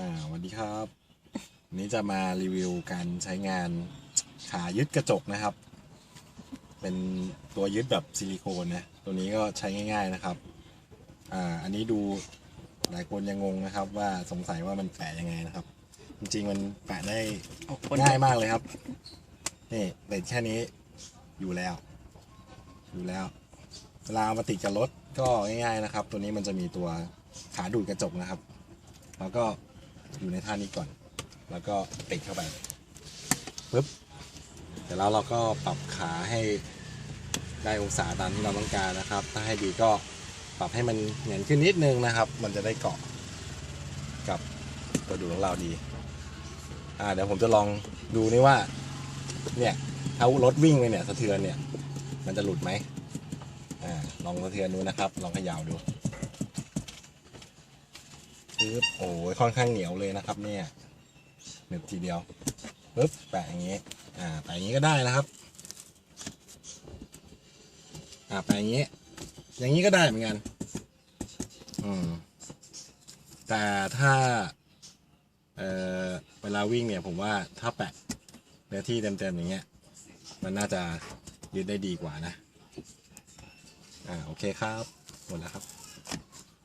อ่าวัสดีครับ นี้จะมารีวิวการใช้งานขายึดกระจกนะครับ เป็นตัวยึดแบบซิลิโคนนะ ตัวนี้ก็ใช้ง่าย ๆนะครับ อ่า อันนี้ดูหลายคนยังงงนะครับ ว่าสงสัยว่ามันแปะยังไงนะครับ จริงๆมันแปะได้ง่ายมากเลยครับ นี่เป็นแค่นี้อยู่แล้ว อยู่แล้ว เวลาเอามาติดกับรถก็ง่ายๆนะครับ ตัวนี้มันจะมีตัวขาดูดกระจกนะครับ แล้วก็ อยู่ในท่านี้ก่อน แล้วก็ติดเข้าไปปึ๊บเสร็จแล้วเราก็ปรับขาให้ได้องศาตามที่เราต้องการนะครับ ถ้าให้ดีก็ปรับให้มันเหนียนขึ้นนิดนึงนะครับ มันจะได้เกาะกับตัวดูดของเราดี อ่าเดี๋ยวผมจะลองดูนี่ว่า เนี่ยถ้ารถวิ่งไปเนี่ยสะเทือนเนี่ย มันจะหลุดไหมอ่าลองสะเทือนดูนะครับ ลองเขย่าดู ปึ๊บโอ้ยค่อนข้างเหนียวเลยนะครับ เนี่ยหนึบทีเดียวปึ๊บแปะอย่างงี้ อ่าแปะอย่างงี้ก็ได้นะครับ อ่าแปะอย่างงี้ อย่างนี้ก็ได้เหมือนกัน อืม แต่ถ้า เอ่อเวลาวิ่งเนี่ย ผมว่าถ้าแปะเนื้อที่เต็มๆอย่างเงี้ย มันน่าจะยึดได้ดีกว่านะ อ่าโอเคครับ หมดแล้วครับ